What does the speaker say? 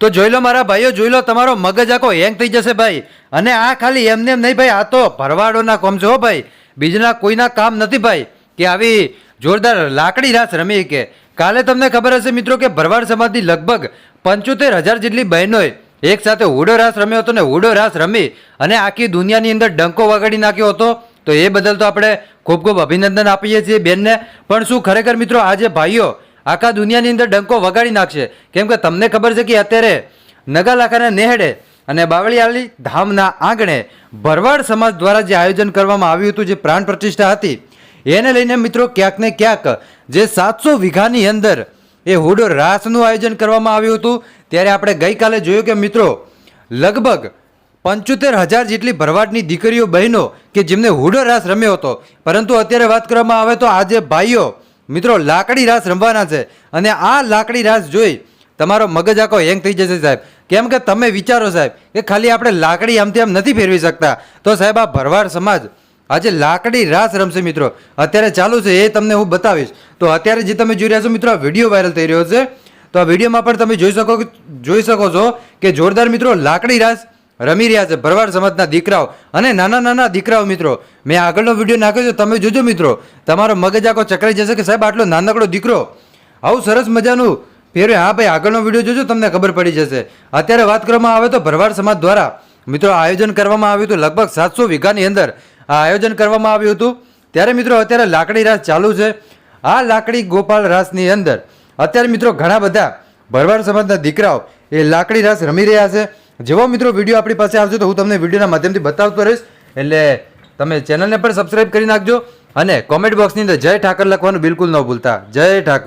તો જોઈ લો મારા ભાઈઓ, જોઈ લો તમારો મગજ આખો હેંગ થઈ જશે ભાઈ. અને આ ખાલી એમને એમ નહીં ભાઈ, આ તો ભરવાડોના કોમ છો ભાઈ. બીજના કોઈના કામ નથી ભાઈ કે આવી જોરદાર લાકડી રાસ રમી કે. કાલે તમને ખબર હશે મિત્રો કે ભરવાડ સમાજની લગભગ પંચોતેર હજાર જેટલી બહેનોએ એક સાથે હુડો રાસ રમ્યો હતો ને હુડો રાસ રમી અને આખી દુનિયાની અંદર ડંકો વગાડી નાખ્યો હતો. તો એ બદલ તો આપણે ખૂબ ખૂબ અભિનંદન આપીએ છીએ બેનને. પણ શું ખરેખર મિત્રો આજે ભાઈઓ આખા દુનિયાની અંદર ડંકો વગાડી નાખશે. કેમ કે તમને ખબર છે કે અત્યારે નગાલાખાના નેહડે અને બાવળીયાળી ધામના આંગણે ભરવાડ સમાજ દ્વારા જે આયોજન કરવામાં આવ્યું હતું, જે પ્રાણ પ્રતિષ્ઠા હતી, એને લઈને મિત્રો ક્યાંક ને ક્યાંક જે સાતસો વીઘાની અંદર એ હુડો રાસનું આયોજન કરવામાં આવ્યું હતું. ત્યારે આપણે ગઈકાલે જોયું કે મિત્રો, લગભગ પંચોતેર હજાર જેટલી ભરવાડની દીકરીઓ બહેનો કે જેમને હુડો રાસ રમ્યો હતો. પરંતુ અત્યારે વાત કરવામાં આવે તો આજે ભાઈઓ મિત્રો, લાકડી રાસ રમવાના છે અને આ લાકડી રાસ જોઈ તમારો મગજ આખો હેંગ થઈ જશે સાહેબ. કેમ કે તમે વિચારો સાહેબ કે ખાલી આપણે લાકડી આમથી આમ નથી ફેરવી શકતા. તો સાહેબ આ ભરવાડ સમાજ આજે લાકડી રાસ રમશે મિત્રો. અત્યારે ચાલુ છે, એ તમને હું બતાવીશ. તો અત્યારે જે તમે જોઈ રહ્યા છો મિત્રો, આ વીડિયો વાયરલ થઈ રહ્યો છે. તો આ વિડીયોમાં પણ તમે જોઈ શકો જોઈ શકો છો કે જોરદાર મિત્રો, લાકડી રાસ રમી રહ્યા છે, ભરવાડ સમાજના દીકરાઓ અને નાના નાના દીકરાઓ મિત્રો. મેં આગળનો વીડિયો નાખ્યો છે, તમે જોજો મિત્રો. તમારો મગજ આખો ચકરાઈ જશે કે સાહેબ, આટલો નાનકડો દીકરો. આવું સરસ મજાનું ફેરવે હા ભાઈ, આગળનો વીડિયો જોજો, તમને ખબર પડી જશે. અત્યારે વાત કરવામાં આવે તો ભરવાડ સમાજ દ્વારા મિત્રો આયોજન કરવામાં આવ્યું હતું લગભગ સાતસો વીઘાની અંદર. આ આયોજન કરવામાં આવ્યું હતું. ત્યારે મિત્રો અત્યારે લાકડી રાસ ચાલુ છે. આ લાકડી ગોપાલ રાસની અંદર. અત્યારે મિત્રો ઘણા બધા ભરવાડ સમાજના દીકરાઓ એ લાકડી રાસ રમી રહ્યા છે. જેવો મિત્રો વીડિયો આપણી પાસે આવશે તો હું તમને વિડીયોના માધ્યમથી બતાવતો રહીશ. એટલે તમે ચેનલને પણ સબસ્ક્રાઈબ કરી નાખજો અને કોમેન્ટ બોક્સની અંદર જય ઠાકર લખવાનું બિલકુલ ન ભૂલતા. જય ઠાકર.